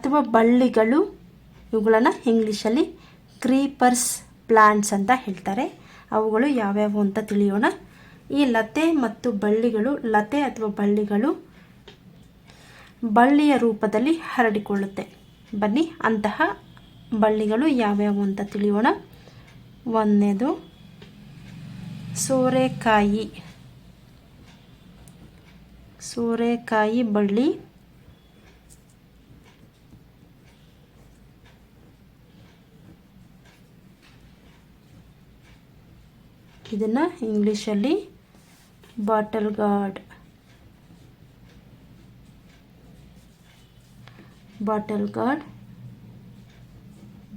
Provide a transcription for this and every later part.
ಅಥವಾ ಬಳ್ಳಿಗಳು, ಇವುಗಳನ್ನು ಇಂಗ್ಲೀಷಲ್ಲಿ ಕ್ರೀಪರ್ಸ್ ಪ್ಲಾಂಟ್ಸ್ ಅಂತ ಹೇಳ್ತಾರೆ. ಅವುಗಳು ಯಾವ್ಯಾವು ಅಂತ ತಿಳಿಯೋಣ. ಈ ಲತೆ ಮತ್ತು ಬಳ್ಳಿಗಳು, ಲತೆ ಅಥವಾ ಬಳ್ಳಿಗಳು ಬಳ್ಳಿಯ ರೂಪದಲ್ಲಿ ಹರಡಿಕೊಳ್ಳುತ್ತೆ. ಬನ್ನಿ, ಅಂತಹ ಬಳ್ಳಿಗಳು ಯಾವ್ಯಾವು ಅಂತ ತಿಳಿಯೋಣ. ಒಂದನೇದು, ಸೋರೆಕಾಯಿ. ಸೋರೆಕಾಯಿ ಬಳ್ಳಿ. ಇದನ್ನು ಇಂಗ್ಲೀಷಲ್ಲಿ bottle gourd bottle gourd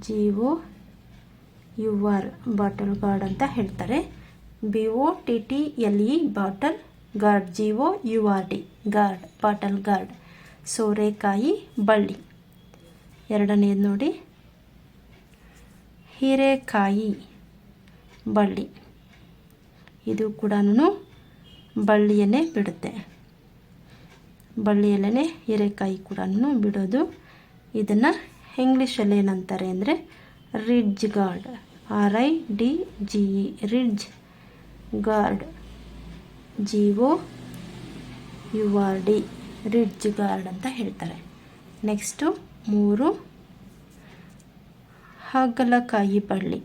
G O U R bottle gourd ಅಂತ ಹೇಳ್ತಾರೆ. B O T T L E bottle gourd G O U R D gourd bottle gourd ಸೋರೆಕಾಯಿ ಬಳ್ಳಿ. ಎರಡನೇದು ನೋಡಿ. ಹೀರೆಕಾಯಿ ಬಳ್ಳಿ. ಇದು ಕೂಡ ಬಳ್ಳಿಯಲ್ಲೇ ಬಿಡುತ್ತೆ. ಬಳ್ಳಿಯಲ್ಲೇ ಹೀರೆಕಾಯಿ ಕೂಡ ಬಿಡೋದು. ಇದನ್ನು ಇಂಗ್ಲೀಷಲ್ಲಿ ಏನಂತಾರೆ ಅಂದರೆ ridge gourd. R I D G E, ridge gourd. G O U R D, ridge gourd ಅಂತ ಹೇಳ್ತಾರೆ. ನೆಕ್ಸ್ಟು ಮೂರು ಹಾಗಲಕಾಯಿ ಬಳ್ಳಿ.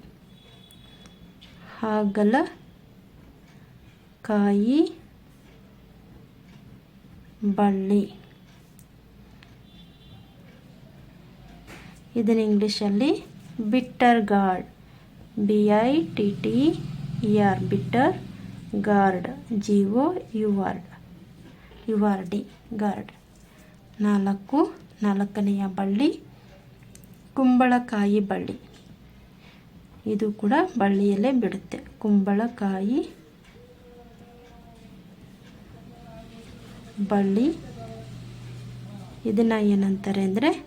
ಹಾಗಲಕಾಯಿ ಬಳ್ಳಿ. ಇದನ್ನು ಇಂಗ್ಲೀಷಲ್ಲಿ bitter gourd. B I T T E R bitter gourd. G O U R U R D gourd. ನಾಲ್ಕು, ನಾಲ್ಕನೆಯ ಬಳ್ಳಿ, ಕುಂಬಳಕಾಯಿ ಬಳ್ಳಿ. ಇದು ಕೂಡ ಬಳ್ಳಿಯಲ್ಲೇ ಬಿಡುತ್ತೆ. ಕುಂಬಳಕಾಯಿ ಬಳ್ಳಿ. ಇದನ್ನು ಏನಂತಾರೆ ಅಂದರೆ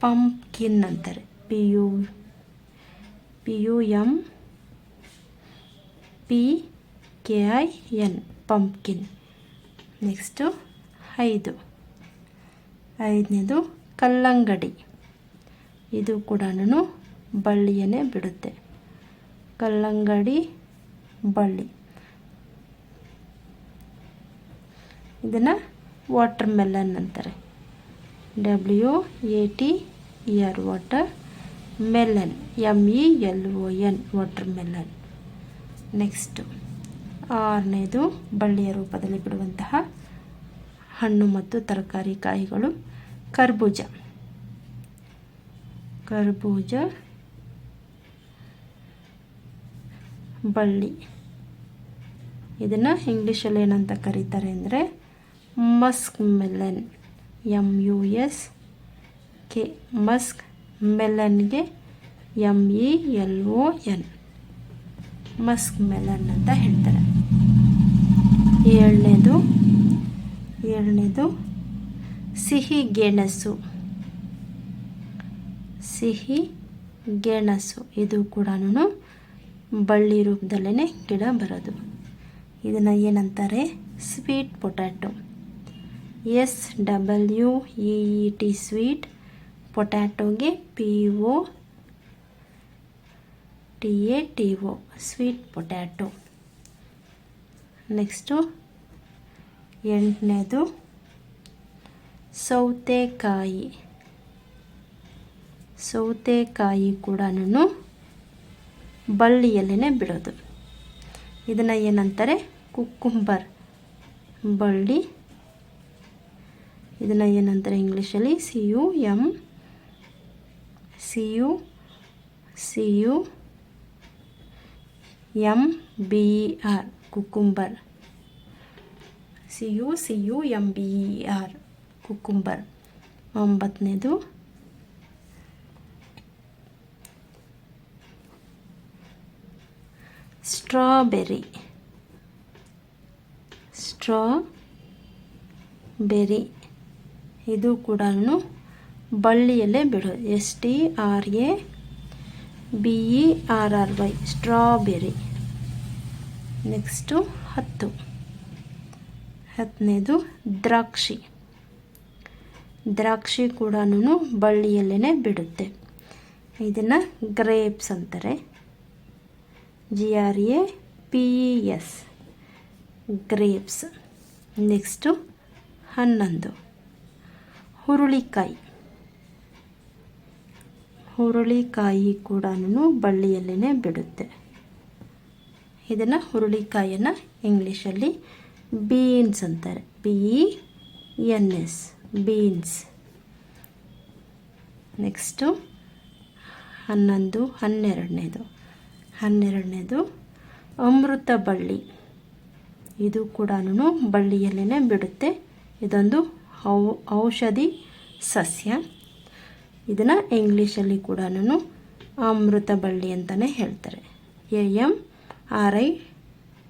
ಪಂಪ್ಕಿನ್ ಅಂತಾರೆ. P U P U M P K I N pumpkin next ಐದು. ಐದನೇದು ಕಲ್ಲಂಗಡಿ. ಇದು ಕೂಡ ಬಳ್ಳಿಯನ್ನೇ ಬಿಡುತ್ತೆ. ಕಲ್ಲಂಗಡಿ ಬಳ್ಳಿ. ಇದನ್ನು ವಾಟರ್ ಮೆಲನ್ ಅಂತಾರೆ. W A T E R watermelon M E L O N watermelon next ಆರನೇದು ಬಳ್ಳಿಯ ರೂಪದಲ್ಲಿ ಬಿಡುವಂತಹ ಹಣ್ಣು ಮತ್ತು ತರಕಾರಿ ಕಾಯಿಗಳು. ಕರ್ಬೂಜ. ಕರ್ಬೂಜ, ಬಳ್ಳಿ. ಇದನ್ನು ಇಂಗ್ಲೀಷಲ್ಲಿ ಏನಂತ ಕರೀತಾರೆ ಅಂದರೆ musk melon M U S K musk ಮೆಲನ್ಗೆ M E L O N musk melon ಅಂತ ಹೇಳ್ತಾರೆ. ಏಳನೇದು ಏಳನೇದು, ಸಿಹಿ ಗೆಣಸು. ಸಿಹಿ ಗೆಣಸು, ಇದು ಕೂಡ ಬಳ್ಳಿ ರೂಪದಲ್ಲೇ ಗಿಡ ಬರೋದು. ಇದನ್ನು ಏನಂತಾರೆ? Sweet potato S, W, E T, sweet, ಪೊಟ್ಯಾಟೊಗೆ, P O T, A, T O sweet, potato. Next, ಎಂಟನೇದು, ಸೌತೆಕಾಯಿ. ಸೌತೆಕಾಯಿ ಕೂಡ ಬಳ್ಳಿಯಲ್ಲೇ ಬಿಡೋದು. ಇದನ್ನು ಏನಂತಾರೆ? ಕುಕ್ಕುಂಬರ್ ಬಳ್ಳಿ. ಇದನ್ನು ಏನಂತಾರೆ ಇಂಗ್ಲೀಷಲ್ಲಿ C U M C U C U M B R cucumber C U C U M B R cucumber ಒಂಬತ್ತನೇದು. Strawberry straw berry ಇದು ಕೂಡ ಬಳ್ಳಿಯಲ್ಲೇ ಬಿಡೋದು S T R A, B E R R Y, strawberry. Next ಹತ್ತು. ಹತ್ತನೇದು ದ್ರಾಕ್ಷಿ. ದ್ರಾಕ್ಷಿ ಕೂಡ ಬಳ್ಳಿಯಲ್ಲೇ ಬಿಡುತ್ತೆ. ಇದನ್ನು ಗ್ರೇಪ್ಸ್ ಅಂತಾರೆ. G R A, P E S, grapes. Next ಹನ್ನೊಂದು. ಹುರುಳಿಕಾಯಿ. ಹುರುಳಿಕಾಯಿ ಕೂಡ ಬಳ್ಳಿಯಲ್ಲೇ ಬಿಡುತ್ತೆ. ಇದನ್ನು ಹುರುಳಿಕಾಯಿಯನ್ನು ಇಂಗ್ಲೀಷಲ್ಲಿ ಬೀನ್ಸ್ ಅಂತಾರೆ. B N S, beans. Next ಹನ್ನೊಂದು, ಹನ್ನೆರಡನೇದು. ಹನ್ನೆರಡನೇದು ಅಮೃತ ಬಳ್ಳಿ. ಇದು ಕೂಡ ಬಳ್ಳಿಯಲ್ಲೇ ಬಿಡುತ್ತೆ. ಇದೊಂದು ಔ, ಔಷಧಿ ಸಸ್ಯ. ಇದನ್ನು ಇಂಗ್ಲೀಷಲ್ಲಿ ಕೂಡ ಅಮೃತ ಬಳ್ಳಿ ಅಂತಲೇ ಹೇಳ್ತಾರೆ. A M R I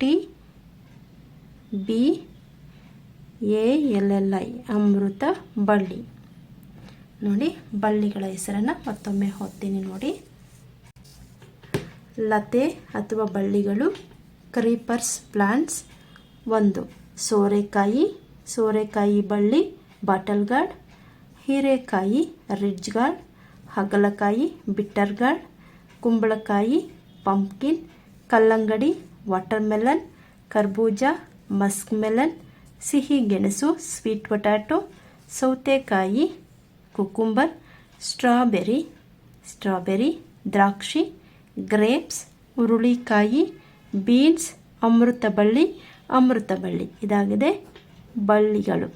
T B A L L I, ಅಮೃತ ಬಳ್ಳಿ. ನೋಡಿ, ಬಳ್ಳಿಗಳ ಹೆಸರನ್ನು ಮತ್ತೊಮ್ಮೆ ಹೊತ್ತೀನಿ ನೋಡಿ. ಲತೆ ಅಥವಾ ಬಳ್ಳಿಗಳು, ಕ್ರೀಪರ್ಸ್, ಪ್ಲಾಂಟ್ಸ್, ಒಂದು ಸೋರೆಕಾಯಿ ಸೋರೆಕಾಯಿ ಬಳ್ಳಿ ಬಾಟಲ್ ಗಾರ್ಡ್ ಹೀರೆಕಾಯಿ ರಿಡ್ಜ್ ಗಾರ್ಡ್ ಹಾಗಲಕಾಯಿ ಬಿಟ್ಟರ್ ಗಾರ್ಡ್ ಕುಂಬಳಕಾಯಿ, ಪಂಪ್ಕಿನ್, ಕಲ್ಲಂಗಡಿ, ವಾಟರ್ಮೆಲನ್, ಕರ್ಬೂಜ ಮಸ್ಕ್ ಮೆಲನ್ ಸಿಹಿ ಗೆಣಸು ಸ್ವೀಟ್ ಪೊಟ್ಯಾಟೊ, ಸೌತೆಕಾಯಿ, ಕುಕುಂಬರ್, ಸ್ಟ್ರಾಬೆರಿ ಸ್ಟ್ರಾಬೆರಿ, ದ್ರಾಕ್ಷಿ, ಗ್ರೇಪ್ಸ್, ಹುರುಳಿಕಾಯಿ, ಬೀನ್ಸ್ ಅಮೃತ ಬಳ್ಳಿ ಅಮೃತ ಬಳ್ಳಿ ಇದಾಗಿದೆ. ಬಳ್ಳಿಗಳು